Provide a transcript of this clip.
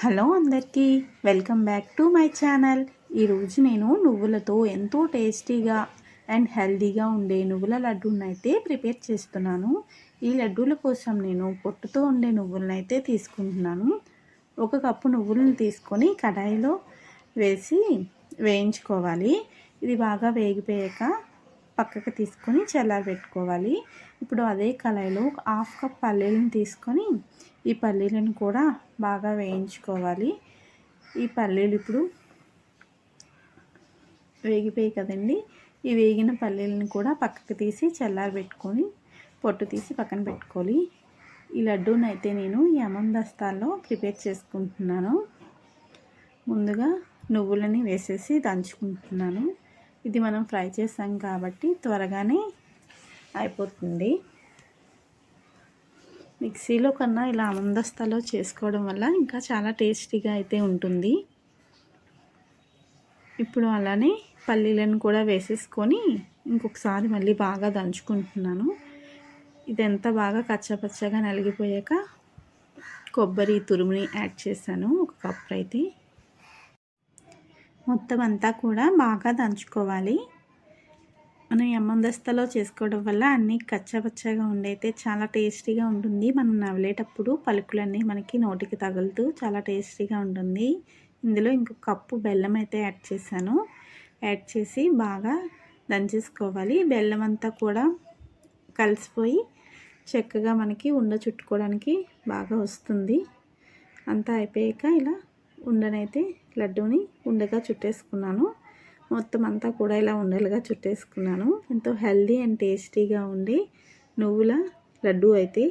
Hello అందరికీ welcome back to my channel. ఈరోజు నేను నువ్వులతో ఎంతో టేస్టీగా అండ్ హెల్దీగా ఉండే నువ్వుల లడ్డూని అయితే ప్రిపేర్ చేస్తున్నాను. ఈ లడ్డూల కోసం నేను పొట్టుతో ఉండే నువ్వులను అయితే తీసుకుంటున్నాను. ఒక కప్పు నువ్వులను తీసుకొని కడాయిలో వేసి వేయించుకోవాలి. ఇది బాగా వేగిపోయాక పక్కకు తీసుకొని చల్లారబెట్టుకోవాలి. ఇప్పుడు అదే కళాయిలో హాఫ్ కప్ పల్లీలను తీసుకొని ఈ పల్లీలను కూడా బాగా వేయించుకోవాలి. ఈ పల్లీలు ఇప్పుడు వేగిపోయి కదండి. ఈ వేగిన పల్లీలను కూడా పక్కకు తీసి చల్లారబెట్టుకొని పొట్టు తీసి పక్కన పెట్టుకోవాలి. ఈ లడ్డూని అయితే నేను ఈ దస్తాల్లో ప్రిపేర్ చేసుకుంటున్నాను. ముందుగా నువ్వులని వేసేసి దంచుకుంటున్నాను. ఇది మనం ఫ్రై చేసాం కాబట్టి త్వరగానే అయిపోతుంది. మిక్సీలో కన్నా ఇలా ఆనందస్తాలో చేసుకోవడం వల్ల ఇంకా చాలా టేస్టీగా అయితే ఉంటుంది. ఇప్పుడు అలానే పల్లీలను కూడా వేసేసుకొని ఇంకొకసారి మళ్ళీ బాగా దంచుకుంటున్నాను. ఇది ఎంత బాగా కచ్చపచ్చగా నలిగిపోయాక కొబ్బరి తురుముని యాడ్ చేశాను ఒక కప్పు అయితే. మొత్తం అంతా కూడా బాగా దంచుకోవాలి. మనం ఎమ్మందస్తలో చేసుకోవడం వల్ల అన్నీ కచ్చపచ్చగా ఉండైతే చాలా టేస్టీగా ఉంటుంది. మనం నవ్వలేటప్పుడు పలుకులన్నీ మనకి నోటికి తగులుతూ చాలా టేస్టీగా ఉంటుంది. ఇందులో ఇంకొక కప్పు బెల్లం అయితే యాడ్ చేశాను. యాడ్ చేసి బాగా దంచేసుకోవాలి. బెల్లం అంతా కూడా కలిసిపోయి చక్కగా మనకి ఉండ చుట్టుకోవడానికి బాగా వస్తుంది. అంతా అయిపోయాక ఇలా ఉండనైతే లడ్డూని ఉండగా చుట్టేసుకున్నాను. మొత్తం అంతా కూడా ఇలా ఉండలుగా చుట్టేసుకున్నాను. ఎంతో హెల్దీ అండ్ టేస్టీగా ఉండి నువ్వుల లడ్డు అయితే